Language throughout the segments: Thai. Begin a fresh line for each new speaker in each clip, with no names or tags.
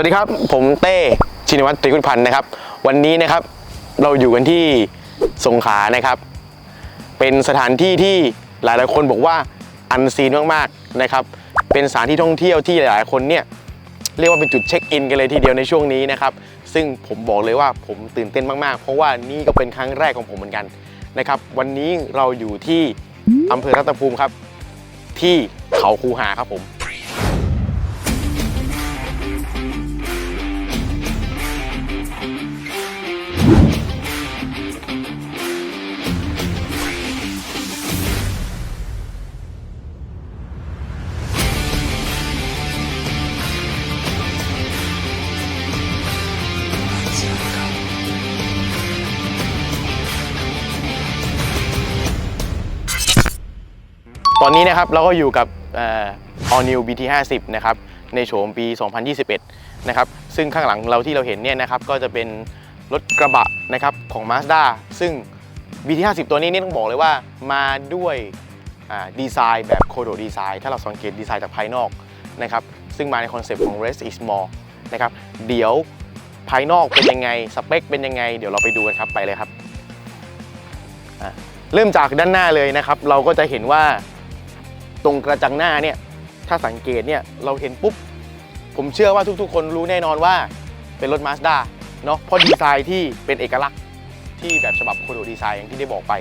วัสดีครับ ผมเต้ชินวัตรตรีคุณพันธ์นะครับ วันนี้นะครับเราอยู่กันที่สงขลานะครับ เป็นสถานที่ที่หลายๆคนบอกว่าอันซีนมากๆนะครับ เป็นสถานที่ท่องเที่ยวที่หลายๆคนเนี่ยเรียกว่าเป็นจุดเช็คอินกันเลยทีเดียวในช่วงนี้นะครับ ซึ่งผมบอกเลยว่าผมตื่นเต้นมากๆ เพราะว่านี่ก็เป็นครั้งแรกของผมเหมือนกันนะครับ วันนี้เราอยู่ที่อำเภอรัตภูมิครับ ที่เขาคูหาครับผม ตอนนี้นะครับเราก็อยู่กับ All New BT 50นะครับในโฉมปี 2021 นะครับซึ่งข้างหลังเราที่เราเห็นเนี่ยนะครับก็จะเป็นรถกระบะนะครับของ Mazda ซึ่ง BT 50ตัวนี้นี่ต้องบอกเลยว่ามาด้วยดีไซน์แบบโคโดดีไซน์ถ้าเราสังเกตดีไซน์จากภายนอกนะครับซึ่งมาในคอนเซปต์ของ Rest is more นะครับเดี๋ยวภายนอกเป็นยังไง สเปคเป็นยังไง เดี๋ยวเราไปดูกันครับไปเลยครับ เริ่มจากด้านหน้าเลยนะครับ เราก็จะเห็นว่า ตรงกระจังหน้าเนี่ยถ้าสังเกตเนี่ยเราเห็นปุ๊บ ผมเชื่อว่าทุกๆ คนรู้แน่นอนว่าเป็นรถ Mazda เนาะเพราะดีไซน์ที่เป็นเอกลักษณ์ที่แบบฉบับโคโดดีไซน์อย่างที่ได้บอกไป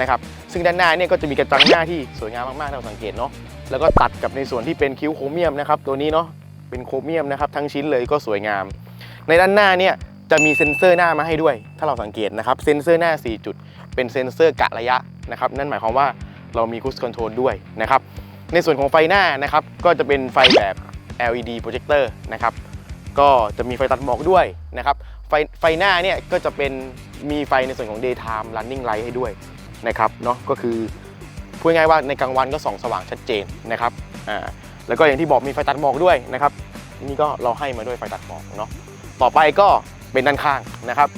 นะครับซึ่งด้านหน้าเนี่ยก็จะมีกระจังหน้าที่สวยงามมากๆถ้าเราสังเกตเนาะแล้วก็ตัดกับในส่วนที่เป็นคิ้วโครเมียมนะครับตัวนี้เนาะเป็นโครเมียมนะครับทั้งชิ้นเลยก็สวยงาม ในด้านหน้าเนี่ยจะมีเซ็นเซอร์หน้ามาให้ด้วย ถ้าเราสังเกตนะครับเซ็นเซอร์หน้า 4 จุด เป็นเซ็นเซอร์กะระยะนะครับนั่นหมายความว่า เรามี cruise control ด้วยนะครับ ในส่วนของไฟหน้านะครับ ก็จะเป็นไฟแบบ LED projector นะครับ ก็จะมีไฟตัดหมอกด้วยนะครับ ไฟไฟหน้าเนี่ยก็จะเป็นมีไฟในส่วนของ daytime running light ให้ด้วยนะครับเนาะก็คือพูดง่ายว่าในกลางวันก็ส่องสว่างชัดเจนนะครับอ่าแล้วก็อย่างที่บอกมีไฟตัดหมอกด้วยนะครับนี่ก็เราให้มาด้วยไฟตัดหมอกเนาะต่อไปก็เป็นด้านข้างนะครับ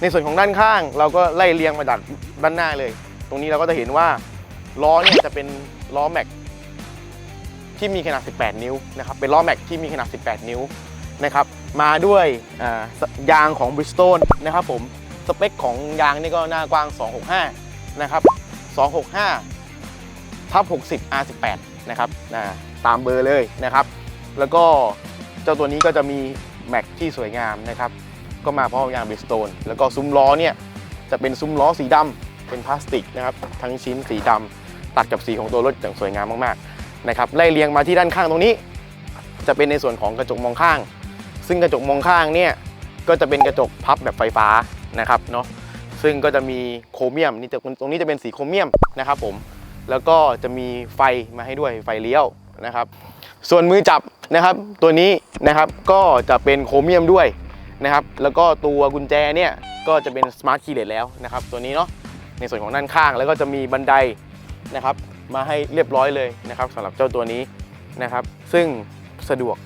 ในส่วนของด้านข้างเราก็ไล่เรียงมาจากด้านหน้าเลย ตรงนี้เราก็จะเห็นว่า ล้อเนี่ยจะเป็นล้อแม็กที่มีขนาด 18 นิ้วนะครับ เป็นล้อแม็กที่มีขนาด 18 นิ้วนะครับ มาด้วยยางของ Bridgestone นะครับผม สเปคของยางนี่ก็หน้ากว้าง 265 นะครับ 265ทับ60 R18 นะครับนะตามเบอร์เลยนะครับ แล้วก็เจ้าตัวนี้ก็จะมีแม็กที่สวยงามนะครับ ก็มาพร้อมยาง Bridgestone แล้วก็ซุ้มล้อเนี่ยจะเป็นซุ้มล้อสีดำเป็นพลาสติกนะครับ ทั้งชิ้นสีดำ ตัดกับสีของตัวรถอย่างสวยงามมากๆนะครับไล่เรียงมาที่ด้านข้างตรงนี้ จะเป็นในส่วนของกระจกมองข้าง ซึ่งกระจกมองข้างเนี่ยก็จะเป็นกระจกพับแบบไฟฟ้านะครับเนาะซึ่งก็จะมีโครเมียมนี่จะตรงนี้จะเป็นสีโครเมียมนะครับผมแล้วก็จะมีไฟมาให้ด้วยไฟเลี้ยวนะครับ ส่วนมือจับนะครับตัวนี้นะครับก็จะเป็นโครเมียมด้วยนะครับ แล้วก็ตัวกุญแจเนี่ยก็จะเป็นสมาร์ทคีย์เลสแล้วนะครับ ตัวนี้เนาะในส่วนของด้านข้างแล้วก็จะมีบันได นะครับมาให้เรียบร้อยเลยนะครับสำหรับเจ้าตัวนี้นะครับ ซึ่งสะดวก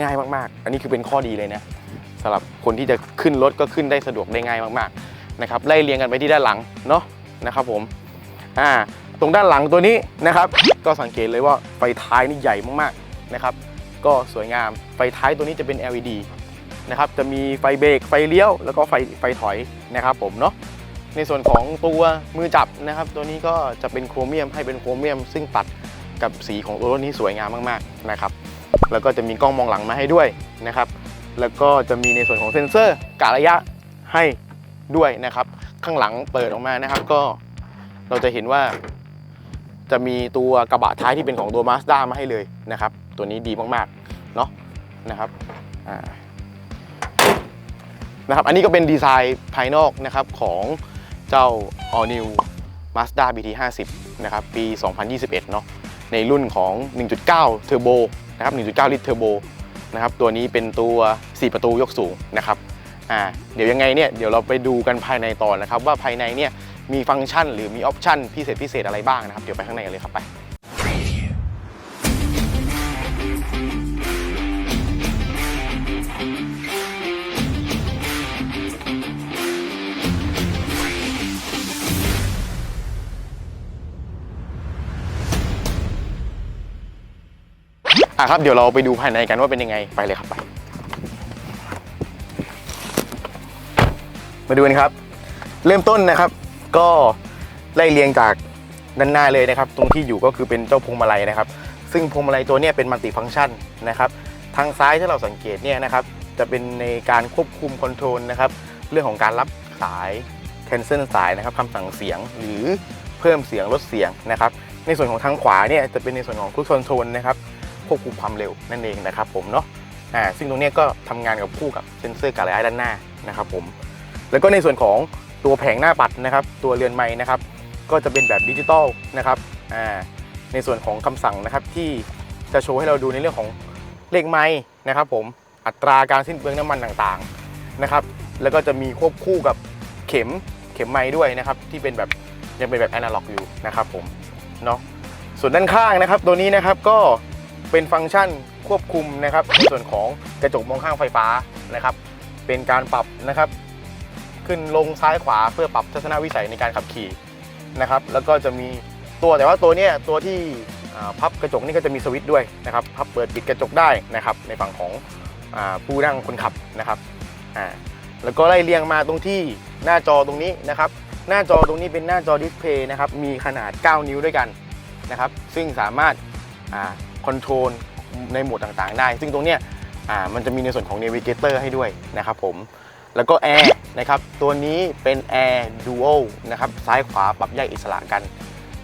ง่ายมากๆ อันนี้คือเป็นข้อดีเลยนะสำหรับคนที่จะขึ้นรถก็ขึ้นได้สะดวกได้ง่ายมากๆนะครับไล่เรียงกันไปที่ด้านหลังเนาะนะครับผมอ่าตรงด้านหลังตัวนี้นะครับ ก็สังเกตเลยว่าไฟท้ายนี่ใหญ่มากๆนะครับ ก็สวยงามไฟท้ายตัวนี้จะเป็น LED นะครับจะมีไฟเบรกไฟเลี้ยวแล้วก็ไฟไฟถอยนะครับผมเนาะ ในส่วนของตัวมือจับนะครับ ตัวนี้ก็จะเป็นโครเมียมให้เป็นโครเมียม ซึ่งตัดกับสีของตัวรถนี้สวยงามมากๆนะครับ แล้วก็จะมีกล้องมองหลังมาให้ด้วยนะครับ แล้วก็จะมีในส่วนของเซ็นเซอร์กะระยะให้ด้วยนะครับ ข้างหลังเปิดออกมานะครับ ก็เราจะเห็นว่า จะมีตัวกระบะท้ายที่เป็นของตัว Mazda มาให้เลยนะครับ ตัวนี้ดีมากๆเนาะนะครับอ่านะครับ อันนี้ก็เป็นดีไซน์ภายนอกนะครับของ เจ้า All New Mazda BT 50 นะครับปี 2021 เนาะในรุ่นของ 1.9 Turbo นะครับ 1.9 ลิตร Turbo นะครับตัวนี้เป็นตัว 4 ประตูยกสูงนะครับอ่าเดี๋ยวยังไงเนี่ยเดี๋ยวเราไปดูกันภายในต่อนะครับ ว่าภายในเนี่ยมีฟังก์ชันหรือมีออปชันพิเศษพิเศษอะไรบ้างนะครับ เดี๋ยวไปข้างในกันเลยครับไป อะครับเดี๋ยวเราไปดูภายในกันว่าเป็นยังไงไปเลยครับไป มาดูกันครับ เริ่มต้นนะครับ ก็ไล่เรียงจากด้านหน้าเลยนะครับ ตรงที่อยู่ก็คือเป็นเจ้าพวงมาลัยนะครับ ซึ่งพวงมาลัยตัวนี้เป็นมัลติฟังก์ชันนะครับ ทางซ้ายถ้าเราสังเกตเนี่ยนะครับ จะเป็นในการควบคุมคอนโทรลนะครับ เรื่องของการรับสายแคนเซิลสายนะครับคำสั่งเสียงหรือเพิ่มเสียงลดเสียงนะครับ ในส่วนของทางขวาเนี่ยจะเป็นในส่วนของคุกคอนโทรลนะครับ ควบคุมความเร็วนั่นเองนะครับผมเนาะอ่าซึ่งตรงนี้ก็ทำงานกับคู่กับเซ็นเซอร์การระยะด้านหน้านะครับผมแล้วก็ในส่วนของตัวแผงหน้าปัดนะครับ ตัวเรือนไม้นะครับ ก็จะเป็นแบบดิจิตอลนะครับอ่าในส่วนของคำสั่งนะครับที่จะโชว์ให้เราดูในเรื่องของเลขไม้นะครับผมอัตราการสิ้นเปลืองน้ำมันต่างๆนะครับ แล้วก็จะมีควบคู่กับเข็มเข็มไม้ด้วยนะครับ ที่เป็นแบบยังเป็นแบบแอนะล็อกอยู่นะครับผมเนาะส่วนด้านข้างนะครับ ตัวนี้นะครับก็ เป็นฟังก์ชันควบคุมนะครับในส่วนของกระจกมองข้างไฟฟ้านะครับ เป็นการปรับนะครับ ขึ้นลงซ้ายขวาเพื่อปรับทัศนวิสัยในการขับขี่นะครับ แล้วก็จะมีตัวแต่ว่าตัวเนี้ยตัวที่พับกระจกนี่ก็จะมีสวิตช์ด้วยนะครับพับเปิดปิดกระจกได้นะครับ ในฝั่งของอผู้นั่งคนขับนะครับอ่าแล้วก็ไล่เรียงมาตรงที่หน้าจอตรงนี้นะครับ หน้าจอตรงนี้เป็นหน้าจอดิสเพย์นะครับมีขนาด 9 นิ้วด้วยกันนะครับ ซึ่งสามารถ คอนโทรลในโหมดต่างๆ ได้ ซึ่งตรงเนี้ยอ่ามันจะมีในส่วนของ Navigator ให้ด้วยนะครับผม แล้วก็แอร์นะครับ ตัวนี้เป็น Air Dual นะครับ ซ้ายขวาปรับแยกอิสระกัน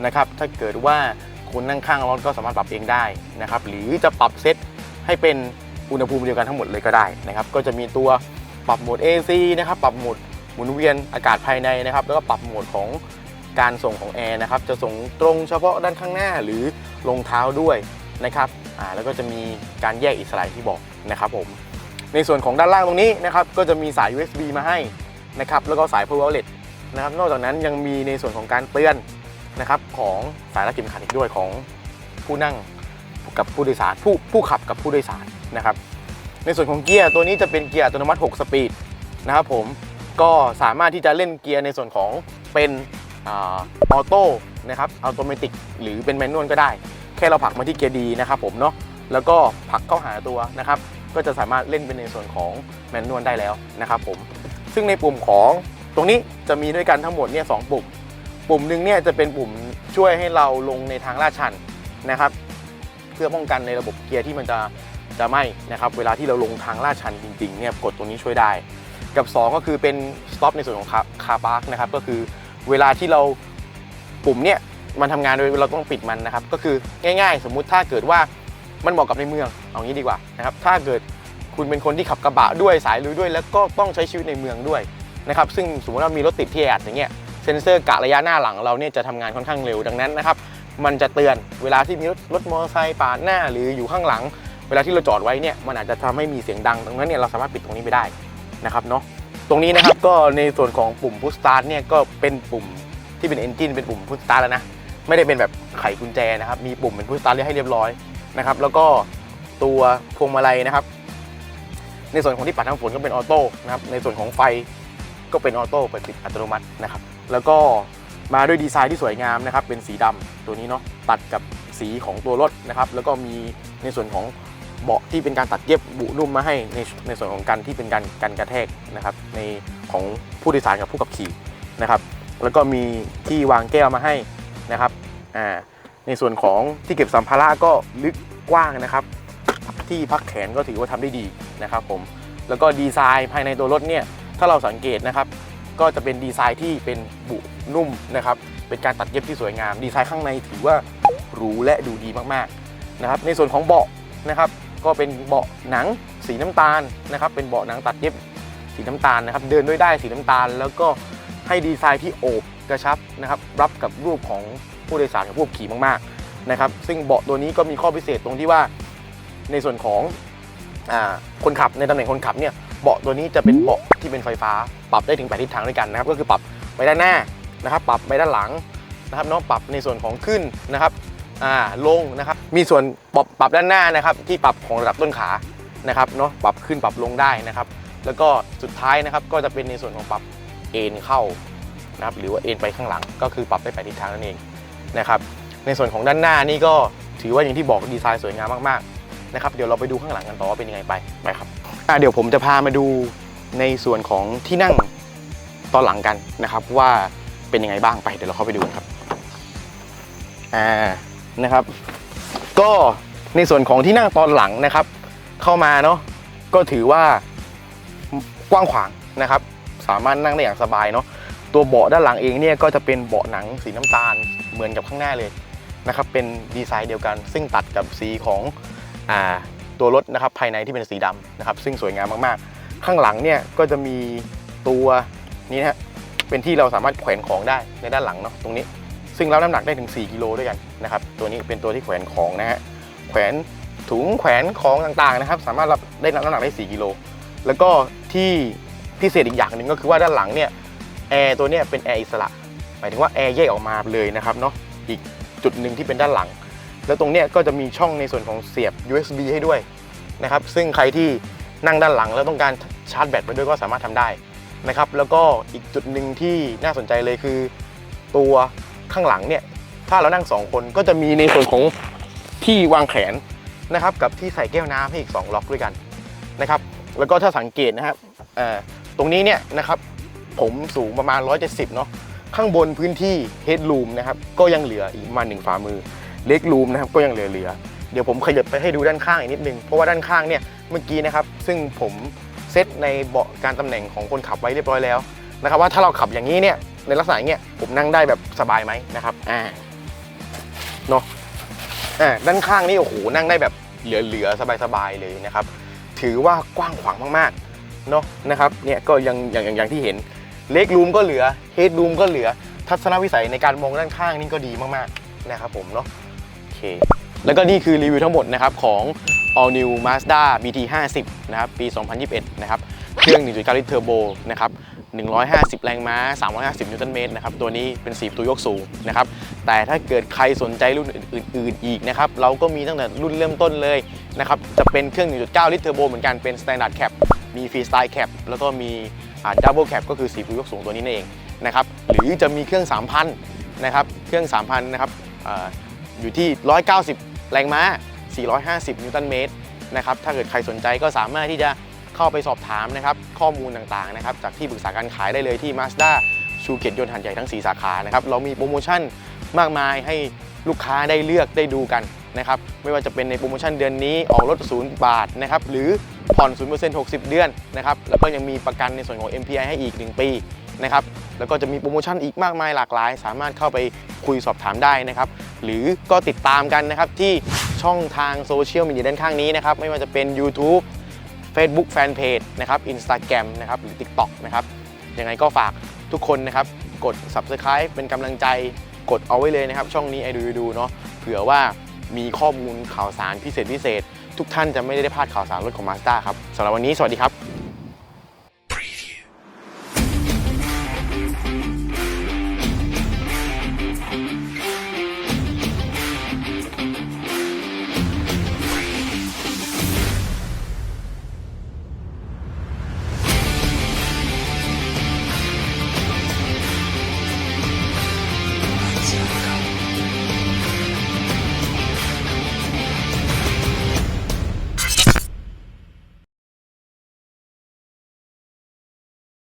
นะครับ ถ้าเกิดว่าคุณนั่งข้างรถก็สามารถปรับเองได้นะครับ หรือจะปรับเซตให้เป็นอุณหภูมิเดียวกันทั้งหมดเลยก็ได้นะครับ ก็จะมีตัวปรับโหมด AC นะครับ ปรับโหมดหมุนเวียนอากาศภายในนะครับ แล้วก็ปรับโหมดของการส่งของแอร์นะครับ จะส่งตรงเฉพาะด้านข้างหน้าหรือลงเท้าด้วย นะครับอ่าแล้วก็จะมีการแยกอิสระที่บอกนะครับผมในส่วนของด้านล่างตรงนี้นะครับก็จะมีสาย USB มาให้นะครับแล้วก็สาย Power Outlet นะครับนอกจากนั้นยังมีในส่วนของการเตือนนะครับของสายรัดเข็มขัดอีกด้วยของผู้นั่งกับผู้โดยสารผู้ผู้ขับกับผู้โดยสารนะครับ ในส่วนของเกียร์ตัวนี้จะเป็นเกียร์อัตโนมัติ 6 สปีดนะครับผมก็สามารถที่จะเล่นเกียร์ในส่วนของเป็นออโต้นะครับอัตโนมัติหรือเป็นแมนนวลก็ได้ ค่เราผลักมาที่เกียร์ดีนะครับผมเนาะแล้วก็ผลักเข้าหาตัวนะครับ ก็จะสามารถเล่นเป็นในส่วนของแมนนวลได้แล้วนะครับผมซึ่งในปุ่มของตรงนี้จะมีด้วยกันทั้งหมดเนี่ยสองปุ่ม ปุ่มหนึ่งเนี่ยจะเป็นปุ่มช่วยให้เราลงในทางลาดชันนะครับ เพื่อป้องกันในระบบเกียร์ที่มันจะจะไหม้นะครับ เวลาที่เราลงทางลาดชันจริงๆเนี่ยกดตรงนี้ช่วยได้ กับ 2 ก็คือเป็น stop ในส่วนของคาร์บาร์กนะครับก็คือเวลาที่เราปุ่มเนี่ย มันทำงานโดยเราต้องปิดมันนะครับ ก็คือง่ายๆ สมมุติถ้าเกิดว่ามันเหมาะกับในเมืองเอางี้ดีกว่านะครับ ถ้าเกิดคุณเป็นคนที่ขับกระบะด้วยสายลุยด้วย แล้วก็ต้องใช้ชีวิตในเมืองด้วยนะครับ ซึ่งสมมติว่ามีรถติดที่แออัดอย่างเงี้ยเซ็นเซอร์กะระยะหน้าหลังเราเนี่ยจะทำงานค่อนข้างเร็วดังนั้นนะครับ มันจะเตือนเวลาที่มีรถรถมอเตอร์ไซค์ปาดหน้าหรืออยู่ข้างหลัง เวลาที่เราจอดไว้เนี่ยมันอาจจะทำให้มีเสียงดังดังนั้นเนี่ยเราสามารถปิดตรงนี้ไปได้นะครับเนาะตรงนี้นะครับก็ในส่วนของปุ่ม push start เนี่ยก็เป็นปุ่มที่เป็น engine เป็นปุ่ม push start แล้วนะ ไม่ได้เป็นแบบไขกุญแจนะครับ มีปุ่มเป็น push start ให้เรียบร้อยนะครับ แล้วก็ตัวพวงมาลัยนะครับ ในส่วนของที่ปัดน้ำฝนก็เป็นออโต้นะครับ ในส่วนของไฟก็เป็นออโต้เปิดปิดอัตโนมัตินะครับ แล้วก็มาด้วยดีไซน์ที่สวยงามนะครับ เป็นสีดำตัวนี้เนาะตัดกับสีของตัวรถนะครับ แล้วก็มีในส่วนของเบาะที่เป็นการตัดเย็บบุนุ่มมาให้ในในส่วนของการที่เป็นการกันกระแทกนะครับ ในของผู้โดยสารกับผู้ขับขี่นะครับ แล้วก็มีที่วางแก้วมาให้ นะครับอ่าในส่วนของที่เก็บสัมภาระก็ลึกกว้างนะครับ ที่พักแขนก็ถือว่าทำได้ดีนะครับผมแล้วก็ดีไซน์ภายในตัวรถเนี่ยถ้าเราสังเกตนะครับ ก็จะเป็นดีไซน์ที่เป็นบุนุ่มนะครับเป็นการตัดเย็บที่สวยงาม ดีไซน์ข้างในถือว่าหรูและดูดีมากๆนะครับในส่วนของเบาะนะครับ ก็เป็นเบาะหนังสีน้ำตาลนะครับ เป็นเบาะหนังตัดเย็บสีน้ำตาลนะครับ เดินด้วยได้สีน้ำตาล แล้วก็ ให้ดีไซน์ที่โอบกระชับนะครับรับกับรูปของผู้โดยสารกับผู้ขี่มากๆนะครับซึ่งเบาะตัวนี้ก็มีข้อพิเศษตรงที่ว่าในส่วนของอคนขับในตำแหน่งคนขับเนี่ยเบาะตัวนี้จะเป็นเบาะที่เป็นไฟฟ้า ปรับได้ถึง8ทิศทางด้วยกันนะครับก็คือปรับไปด้านหน้านะครับปรับไปด้านหลังนะครับเน้องปรับในส่วนของขึ้นนะครับอ่าลงนะครับมีส่วนปรับปรับด้านหน้านะครับที่ปรับของระดับต้นขานะครับเนาะปรับขึ้นปรับลงได้นะครับ แล้วก็สุดท้ายนะครับก็จะเป็นในส่วนของปรับ เอ็นเข้านะครับหรือว่าเอ็นไปข้างหลัง ก็คือปรับได้แปดทิศทางนั่นเองนะครับในส่วนของด้านหน้านี่ก็ถือว่าอย่างที่บอกดีไซน์สวยงามมากๆนะครับเดี๋ยวเราไปดูข้างหลังกันต่อว่าเป็นยังไงไปไปครับอะเดี๋ยวผมจะพามาดูในส่วนของที่นั่งตอนหลังกันนะครับว่าเป็นยังไงบ้างไปเดี๋ยวเราเข้าไปดูกันครับอ่านะครับ ก็ในส่วนของที่นั่งตอนหลังนะครับ เข้ามาเนาะก็ถือว่ากว้างขวางนะครับ สามารถนั่งได้อย่างสบายเนาะตัวเบาะด้านหลังเองเนี่ยก็จะเป็นเบาะหนังสีน้ำตาลเหมือนกับข้างหน้าเลยนะครับเป็นดีไซน์เดียวกัน ซึ่งตัดกับสีของอ่าตัวรถนะครับภายในที่เป็นสีดำนะครับซึ่งสวยงามมากๆ ข้างหลังเนี่ยก็จะมีตัวนี้นะเป็นที่เราสามารถแขวนของได้ในด้านหลังเนาะตรงนี้ ซึ่งรับน้ำหนักได้ถึง 4 กิโลด้วยกันนะครับตัวนี้เป็นตัวที่แขวนของนะฮะแขวนถุงแขวนของต่างๆนะครับ สามารถรับได้น้ำหนักได้ 4 กิโล แล้วก็ที่ พิเศษอีกอย่างหนึ่งก็คือว่าด้านหลังเนี่ยแอร์ตัวนี้เป็นแอร์อิสระ หมายถึงว่าแอร์แยกออกมาเลยนะครับเนาะอีกจุดหนึ่งที่เป็นด้านหลัง แล้วตรงเนี้ยก็จะมีช่องในส่วนของเสียบ USB ให้ด้วยนะครับซึ่งใครที่นั่งด้านหลังแล้วต้องการชาร์จแบตไปด้วยก็สามารถทำได้นะครับแล้วก็อีกจุดหนึ่งที่น่าสนใจเลยคือ ตัวข้างหลังเนี่ยถ้าเรานั่ง 2 คนก็จะมีในส่วนของที่วางแขนนะครับกับที่ใส่แก้วน้ำให้อีก 2 ล็อกด้วยกันนะครับแล้วก็ถ้าสังเกตนะครับเอ่อ รงนี้เนี่ยนะครับผมสูงประมาณ 170 เนาะข้างบนพื้นที่ headroom นะครับก็ยังเหลืออีกประมาณหนึ่งฝ่ามือ leg room นะครับก็ยังเหลือเหลือ เดี๋ยวผมขยับไปให้ดูด้านข้างอีกนิดนึง เพราะว่าด้านข้างเนี่ยเมื่อกี้นะครับ ซึ่งผมเซตในเบาะการตำแหน่งของคนขับไว้เรียบร้อยแล้วนะครับว่าถ้าเราขับอย่างนี้เนี่ยในลักษณะอย่างเงี้ยผมนั่งได้แบบสบายไหมนะครับอ่าเนาะอ่าด้านข้างนี่โอ้โหนั่งได้แบบเหลือๆสบายๆเลยนะครับถือว่ากว้างขวางมากๆ เนาะนะครับเนี่ยก็ยังอย่างอย่างอย่างที่เห็นเล็กรูมก็เหลือเฮดรูมก็เหลือทัศนวิสัยในการมองด้านข้างนี่ก็ดีมากๆนะครับผมเนาะโอเคแล้วก็นี่คือรีวิวทั้งหมดนะครับของ All New Mazda BT 50นะครับปี 2021 นะครับเครื่อง 1.9 ลิตรเทอร์โบนะครับ 150 แรงม้า 350 นิวตันเมตรนะครับ ตัวนี้เป็น4ประตูยกสูงนะครับ แต่ถ้าเกิดใครสนใจรุ่นอื่น ๆ อีกนะครับ เราก็มีตั้งแต่รุ่นเริ่มต้นเลยนะครับ จะเป็นเครื่อง 1.9 ลิตรเทอร์โบเหมือนกัน เป็น Standard Cap มี Freestyle Cap แล้วก็มีอ่า Double Cap ก็คือ4ประตูยกสูงตัวนี้นั่นเองนะครับหรือจะมีเครื่อง 3,000นะครับเครื่อง 3,000นะครับออยู่ที่ 190 แรงม้า 450 นิวตันเมตรนะครับถ้าเกิดใครสนใจก็สามารถที่จะเข้าไปสอบถามนะครับข้อมูลต่างๆนะครับจากที่ปรึกษาการขายได้เลยที่ Mazda ชูเกียรติยนต์หันใหญ่ทั้ง 4 สาขานะครับเรามีโปรโมชั่นมากมายให้ลูกค้าได้เลือกได้ดูกันนะครับไม่ว่าจะเป็นในโปรโมชั่นเดือนนี้ออกรถ0บาทนะครับหรือ ผ่อน 0% 60 เดือนนะครับ แล้วก็ยังมีประกันในส่วนของ MPI ให้อีก 1 ปีนะครับ แล้วก็จะมีโปรโมชั่นอีกมากมายหลากหลาย สามารถเข้าไปคุยสอบถามได้นะครับ หรือก็ติดตามกันนะครับที่ช่องทางโซเชียลมีเดียด้านข้างนี้นะครับ ไม่ว่าจะเป็น YouTube Facebook Fanpage นะครับ Instagram นะครับ หรือ TikTok นะครับ ยังไงก็ฝากทุกคนนะครับ กด Subscribe เป็นกำลังใจ กดเอาไว้เลยนะครับ ช่องนี้ไอดูดูเนาะ เผื่อว่ามีข้อมูลข่าวสารพิเศษพิเศษ ทุกท่านจะไม่ได้พลาดข่าวสารรถของ Mazda ครับสำหรับวันนี้สวัสดีครับ